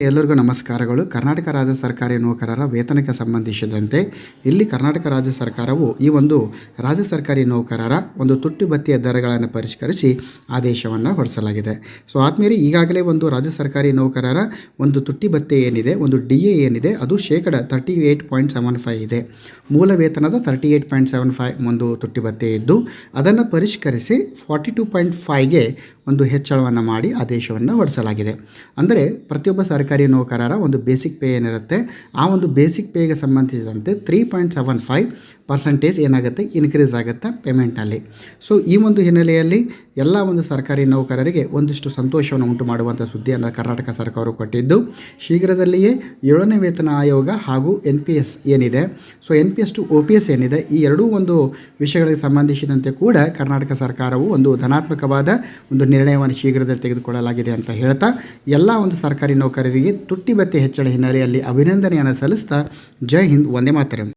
ಎಲ್ಲರಿಗೂ ನಮಸ್ಕಾರಗಳು. ಕರ್ನಾಟಕ ರಾಜ್ಯ ಸರ್ಕಾರಿ ನೌಕರರ ವೇತನಕ್ಕೆ ಸಂಬಂಧಿಸಿದಂತೆ ಇಲ್ಲಿ ಕರ್ನಾಟಕ ರಾಜ್ಯ ಸರ್ಕಾರವು ಈ ಒಂದು ರಾಜ್ಯ ಸರ್ಕಾರಿ ನೌಕರರ ಒಂದು ತುಟ್ಟಿ ಭತ್ಯೆಯ ದರಗಳನ್ನು ಪರಿಷ್ಕರಿಸಿ ಆದೇಶವನ್ನು ಹೊರಡಿಸಲಾಗಿದೆ. ಸೊ, ಆದ್ಮೇಲೆ ಈಗಾಗಲೇ ಒಂದು ರಾಜ್ಯ ಸರ್ಕಾರಿ ನೌಕರರ ಒಂದು ತುಟ್ಟಿ ಭತ್ಯೆ ಏನಿದೆ, ಒಂದು ಡಿ ಎ ಏನಿದೆ, ಅದು ಶೇಕಡ thirty eight point seven five ಇದೆ. ಮೂಲ ವೇತನದ thirty eight point seven five ಒಂದು ತುಟ್ಟಿ ಭತ್ಯೆ ಇದ್ದು, ಅದನ್ನು ಪರಿಷ್ಕರಿಸಿ ಫಾರ್ಟಿ ಟು ಪಾಯಿಂಟ್ ಫೈವ್ಗೆ ಒಂದು ಹೆಚ್ಚಳವನ್ನು ಮಾಡಿ ಆದೇಶವನ್ನು ಹೊರಡಿಸಲಾಗಿದೆ. ಅಂದರೆ ಪ್ರತಿಯೊಬ್ಬ ಸರ್ಕಾರಿ ನೌಕರರ ಒಂದು ಬೇಸಿಕ್ ಪೇ ಏನಿರುತ್ತೆ, ಆ ಒಂದು ಬೇಸಿಕ್ ಪೇಗೆ ಸಂಬಂಧಿಸಿದಂತೆ three point seven five percentage ಏನಾಗುತ್ತೆ ಇನ್ಕ್ರೀಸ್ ಆಗುತ್ತೆ ಪೇಮೆಂಟಲ್ಲಿ ಸೊ ಈ ಒಂದು ಹಿನ್ನೆಲೆಯಲ್ಲಿ ಎಲ್ಲ ಒಂದು ಸರ್ಕಾರಿ ನೌಕರರಿಗೆ ಒಂದಿಷ್ಟು ಸಂತೋಷವನ್ನು ಉಂಟು ಮಾಡುವಂಥ ಸುದ್ದಿಯನ್ನು ಕರ್ನಾಟಕ ಸರ್ಕಾರವು ಕೊಟ್ಟಿದ್ದು, ಶೀಘ್ರದಲ್ಲಿಯೇ ಏಳನೇ ವೇತನ ಆಯೋಗ ಹಾಗೂ ಎನ್ ಪಿ ಎಸ್ ಏನಿದೆ. So N P S to O P S ಏನಿದೆ, ಈ ಎರಡೂ ಒಂದು ವಿಷಯಗಳಿಗೆ ಸಂಬಂಧಿಸಿದಂತೆ ಕೂಡ ಕರ್ನಾಟಕ ಸರ್ಕಾರವು ಒಂದು ಧನಾತ್ಮಕವಾದ ಒಂದು ನಿರ್ಣಯವನ್ನು ಶೀಘ್ರದಲ್ಲಿ ತೆಗೆದುಕೊಳ್ಳಲಾಗಿದೆ ಅಂತ ಹೇಳ್ತಾ, ಎಲ್ಲ ಒಂದು ಸರ್ಕಾರಿ ನೌಕರರಿಗೆ ತುಟ್ಟಿ ಬತ್ತಿ ಹೆಚ್ಚಳ ಹಿನ್ನೆಲೆಯಲ್ಲಿ ಅಭಿನಂದನೆಯನ್ನು ಸಲ್ಲಿಸ್ತಾ ಜೈ ಹಿಂದ್ ವಂದೇ ಮಾತರಂ.